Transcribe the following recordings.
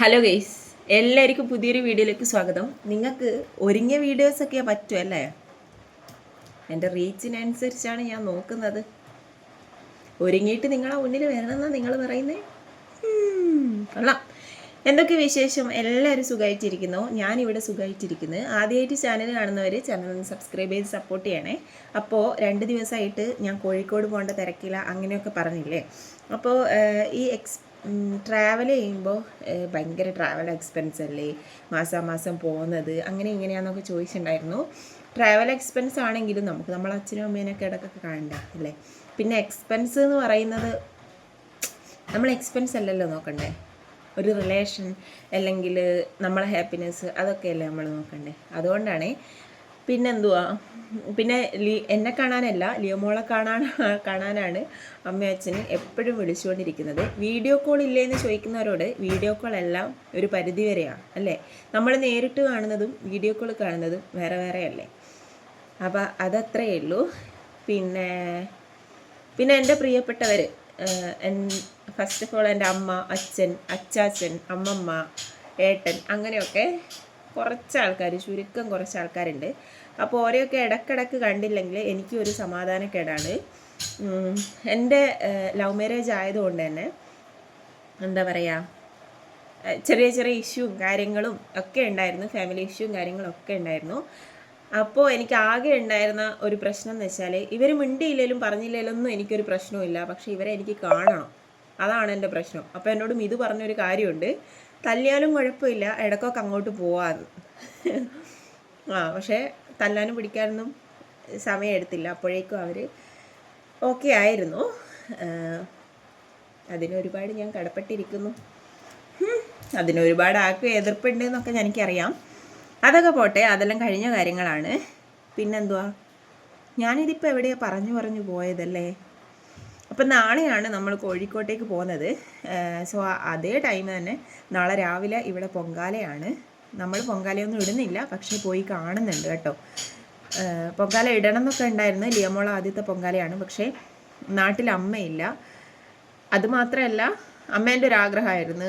Hello guys എല്ലാവർക്കും പുതിയൊരു വീഡിയോയിലേക്ക് സ്വാഗതം. നിങ്ങൾക്ക് ഒരുങ്ങിയ വീഡിയോസൊക്കെ പറ്റും അല്ലേ? എന്റെ റീച്ചിനനുസരിച്ചാണ് ഞാൻ നോക്കുന്നത്. ഒരുങ്ങിയിട്ട് നിങ്ങളെ മുന്നിൽ വരണമെന്നാണ് നിങ്ങൾ പറയുന്നത് കൊള്ളാം. എന്തൊക്കെ വിശേഷം? എല്ലാവരും സുഖമായിട്ടിരിക്കുന്നു ഞാനിവിടെ സുഖമായിട്ടിരിക്കുന്നു ആദ്യമായിട്ട് ചാനൽ കാണുന്നവർ ചാനൽ ഒന്ന് സബ്സ്ക്രൈബ് ചെയ്ത് സപ്പോർട്ട് ചെയ്യണേ. അപ്പോൾ രണ്ട് ദിവസമായിട്ട് ഞാൻ കോഴിക്കോട് പോകേണ്ട തിരക്കില്ല അങ്ങനെയൊക്കെ പറഞ്ഞില്ലേ? അപ്പോൾ ഈ എക്സ് ട്രാവൽ ചെയ്യുമ്പോൾ ഭയങ്കര ട്രാവൽ എക്സ്പെൻസ് അല്ലേ? മാസാമാസം പോകുന്നത് അങ്ങനെ ഇങ്ങനെയാണെന്നൊക്കെ ചോദിച്ചിട്ടുണ്ടായിരുന്നു. ട്രാവൽ എക്സ്പെൻസ് ആണെങ്കിലും നമുക്ക് നമ്മൾ അച്ഛനും അമ്മേനൊക്കെ ഇടയ്ക്കൊക്കെ കാണണ്ടേ അല്ലേ? പിന്നെ എക്സ്പെൻസ് എന്ന് പറയുന്നത് നമ്മൾ എക്സ്പെൻസ് അല്ലല്ലോ നോക്കണ്ടേ? ഒരു റിലേഷൻ അല്ലെങ്കിൽ നമ്മളെ ഹാപ്പിനെസ് അതൊക്കെയല്ലേ നമ്മൾ നോക്കണ്ടേ? അതുകൊണ്ടാണ് പിന്നെന്തുവാ? പിന്നെ ലി എന്നെ കാണാനല്ല ലിയോമോളെ കാണാൻ കാണാനാണ് അമ്മയും അച്ഛനും എപ്പോഴും വിളിച്ചുകൊണ്ടിരിക്കുന്നത്. വീഡിയോ കോൾ ഇല്ലേന്ന് ചോദിക്കുന്നവരോട് വീഡിയോ കോൾ എല്ലാം ഒരു പരിധി വരെയാണ് അല്ലേ? നമ്മൾ നേരിട്ട് കാണുന്നതും വീഡിയോ കോൾ കാണുന്നതും വേറെ വേറെ അല്ലേ? അപ്പോൾ അതത്രയേ ഉള്ളൂ. പിന്നെ പിന്നെ എന്റെ പ്രിയപ്പെട്ടവർ ഫസ്റ്റ് ഓഫ് ഓൾ എന്റെ അമ്മ അച്ഛൻ അച്ചാച്ചൻ അമ്മമ്മ ഏട്ടൻ അങ്ങനെയൊക്കെ കുറച്ച് ആൾക്കാർ ചുരുക്കം കുറച്ച് ആൾക്കാരുണ്ട് അപ്പോൾ ഓരെയൊക്കെ ഇടക്കിടക്ക് കണ്ടില്ലെങ്കിൽ എനിക്ക് ഒരു സമാധാനക്കേടാണ് എന്റെ ലവ് മാരേജ് ആയതുകൊണ്ട് തന്നെ എന്താ പറയുക ചെറിയ ചെറിയ ഇഷ്യൂവും കാര്യങ്ങളും ഒക്കെ ഉണ്ടായിരുന്നു. ഫാമിലി ഇഷ്യൂവും കാര്യങ്ങളും ഒക്കെ ഉണ്ടായിരുന്നു. അപ്പോൾ എനിക്ക് ആകെ ഉണ്ടായിരുന്ന ഒരു പ്രശ്നം എന്ന് വെച്ചാൽ ഇവർ മിണ്ടിയില്ലേലും പറഞ്ഞില്ലേലും ഒന്നും എനിക്കൊരു പ്രശ്നവുമില്ല. പക്ഷേ ഇവരെ എനിക്ക് കാണണം. അതാണ് എന്റെ പ്രശ്നം. അപ്പോൾ എന്നോടും ഇത് പറഞ്ഞൊരു കാര്യമുണ്ട്. തല്ലിയാലും കുഴപ്പമില്ല. ഇടയ്ക്കൊക്കെ അങ്ങോട്ട് പോവാന്ന് ആ പക്ഷേ തല്ലാനും പിടിക്കാനൊന്നും സമയം എടുത്തില്ല. അപ്പോഴേക്കും അവർ ഓക്കെ ആയിരുന്നു. അതിനൊരുപാട് ഞാൻ കടപ്പെട്ടിരിക്കുന്നു. അതിനൊരുപാട് ആൾക്ക് എതിർപ്പുണ്ട് എന്നൊക്കെ എനിക്കറിയാം. അതൊക്കെ പോട്ടെ അതെല്ലാം കഴിഞ്ഞ കാര്യങ്ങളാണ്. പിന്നെന്തുവാ? ഞാനിതിപ്പോൾ എവിടെയാണ് പറഞ്ഞു പറഞ്ഞു പോയതല്ലേ? അപ്പം നാളെയാണ് നമ്മൾ കോഴിക്കോട്ടേക്ക് പോകുന്നത്. സോ അതേ ടൈം തന്നെ നാളെ രാവിലെ ഇവിടെ പൊങ്കാലയാണ്. നമ്മൾ പൊങ്കാലയൊന്നും ഇടുന്നില്ല പക്ഷേ പോയി കാണുന്നുണ്ട് കേട്ടോ. പൊങ്കാല ഇടണം എന്നൊക്കെ ഉണ്ടായിരുന്നു. ലിയമോള ആദ്യത്തെ പൊങ്കാലയാണ് പക്ഷേ നാട്ടിൽ അമ്മയില്ല. അതുമാത്രമല്ല അമ്മേന്റെ ഒരു ആഗ്രഹമായിരുന്നു.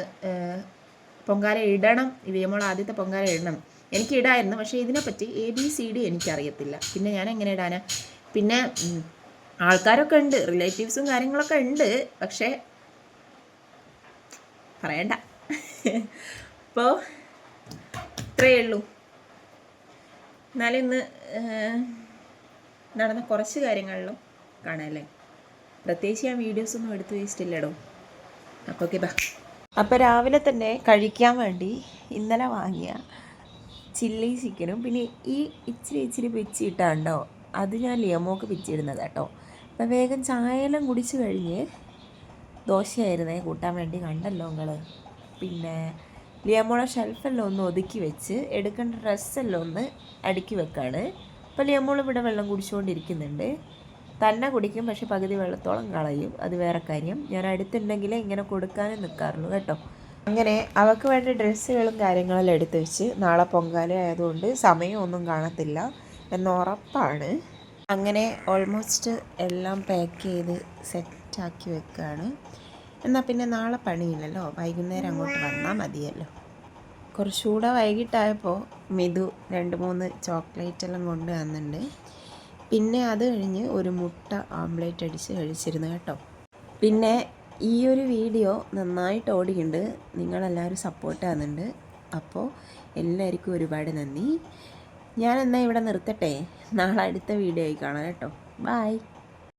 പൊങ്കാല ഇടണം ലിയമോള ആദ്യത്തെ പൊങ്കാല ഇടണം. എനിക്ക് ഇടായിരുന്നു പക്ഷേ ഇതിനെപ്പറ്റി എ ബി സി ഡി എനിക്കറിയത്തില്ല. പിന്നെ ഞാൻ എങ്ങനെ ഇടാനാണ് പിന്നെ ആൾക്കാരൊക്കെ ഉണ്ട് റിലേറ്റീവ്സും കാര്യങ്ങളൊക്കെ ഉണ്ട് പക്ഷേ പറയണ്ട. അപ്പോൾ ഇത്രയേ ഉള്ളൂ. എന്നാലും ഇന്ന് നടന്ന കുറച്ച് കാര്യങ്ങളിലും കാണാമല്ലേ പ്രത്യേകിച്ച് ഞാൻ വീഡിയോസൊന്നും എടുത്തു വേസ്റ്റില്ലടോ അപ്പോൾ ഓക്കെ ബാ അപ്പോൾ രാവിലെ തന്നെ കഴിക്കാൻ വേണ്ടി ഇന്നലെ വാങ്ങിയ ചില്ലി ചിക്കനും പിന്നെ ഈ ഇച്ചിരി ഇച്ചിരി പിച്ചിട്ടാണ്ടോ അത് ഞാൻ ലിയമോക്ക് പിച്ചിടുന്നത് കേട്ടോ അപ്പോൾ വേഗം ചായയെല്ലാം കുടിച്ച് കഴിഞ്ഞ് ദോശയായിരുന്നേ കൂട്ടാൻ വേണ്ടി കണ്ടല്ലോ നിങ്ങൾ പിന്നെ ലിയമോളെ ഷെൽഫെല്ലാം ഒന്ന് ഒതുക്കി വെച്ച് എടുക്കേണ്ട ഡ്രസ്സെല്ലാം ഒന്ന് അടുക്കി വെക്കാണ്. അപ്പോൾ ലിയമോൾ ഇവിടെ വെള്ളം കുടിച്ചുകൊണ്ടിരിക്കുന്നുണ്ട് തന്നെ കുടിക്കും പക്ഷെ പകുതി വെള്ളത്തോളം കളയും. അത് വേറെ കാര്യം. ഞാൻ അടുത്തുണ്ടെങ്കിൽ ഇങ്ങനെ കൊടുക്കാനും നിൽക്കാറുള്ളൂ കേട്ടോ. അങ്ങനെ അവൾക്ക് വേണ്ട ഡ്രസ്സുകളും കാര്യങ്ങളെല്ലാം എടുത്ത് വെച്ച് നാളെ പൊങ്കാല ആയതുകൊണ്ട് സമയമൊന്നും കാണത്തില്ല എന്നുറപ്പാണ് അങ്ങനെ ഓൾമോസ്റ്റ് എല്ലാം പാക്ക് ചെയ്ത് സെറ്റാക്കി വെക്കുകയാണ് എന്നാൽ പിന്നെ നാളെ പണിയില്ലല്ലോ. വൈകുന്നേരം അങ്ങോട്ട് വന്നാൽ മതിയല്ലോ. കുറച്ചുകൂടെ വൈകിട്ടായപ്പോൾ മിതു രണ്ട് മൂന്ന് ചോക്ലേറ്റ് എല്ലാം കൊണ്ട് വന്നിട്ടുണ്ട്. പിന്നെ അത് കഴിഞ്ഞ് ഒരു മുട്ട ആംപ്ലേറ്റ് അടിച്ച് കഴിച്ചിരുന്നു കേട്ടോ. പിന്നെ ഈ ഒരു വീഡിയോ നന്നായിട്ട് ഓടിയിട്ടുണ്ട്. നിങ്ങളെല്ലാവരും സപ്പോർട്ട് ആകുന്നുണ്ട് അപ്പോൾ എല്ലാവർക്കും ഒരുപാട് നന്ദി. ഞാൻ എന്നാൽ ഇവിടെ നിർത്തട്ടെ? നാളെ അടുത്ത വീഡിയോ ആയി കാണാം കേട്ടോ. ബായ്